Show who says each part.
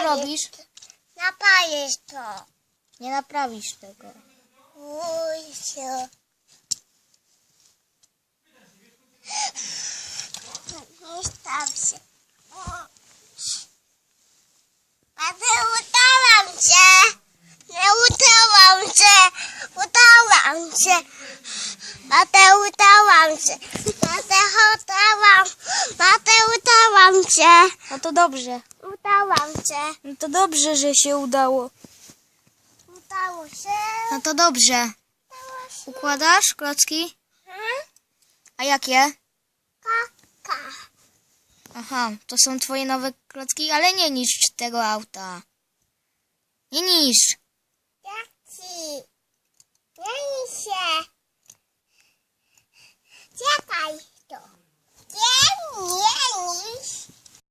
Speaker 1: robisz?
Speaker 2: Napajesz to.
Speaker 1: Nie naprawisz tego.
Speaker 2: Uj się. Nie staw się. Ale udałam się. Nie udałam się. Udałam się. Matę udałam się. Się.
Speaker 1: No to dobrze.
Speaker 2: Udałam się.
Speaker 1: No to dobrze, że się udało.
Speaker 2: Udało się.
Speaker 1: No to dobrze.
Speaker 2: Udało się.
Speaker 1: Układasz klocki?
Speaker 2: Hmm?
Speaker 1: A jakie?
Speaker 2: Kaka.
Speaker 1: Aha, to są twoje nowe klocki, ale nie niszcz tego auta. Nie niszcz.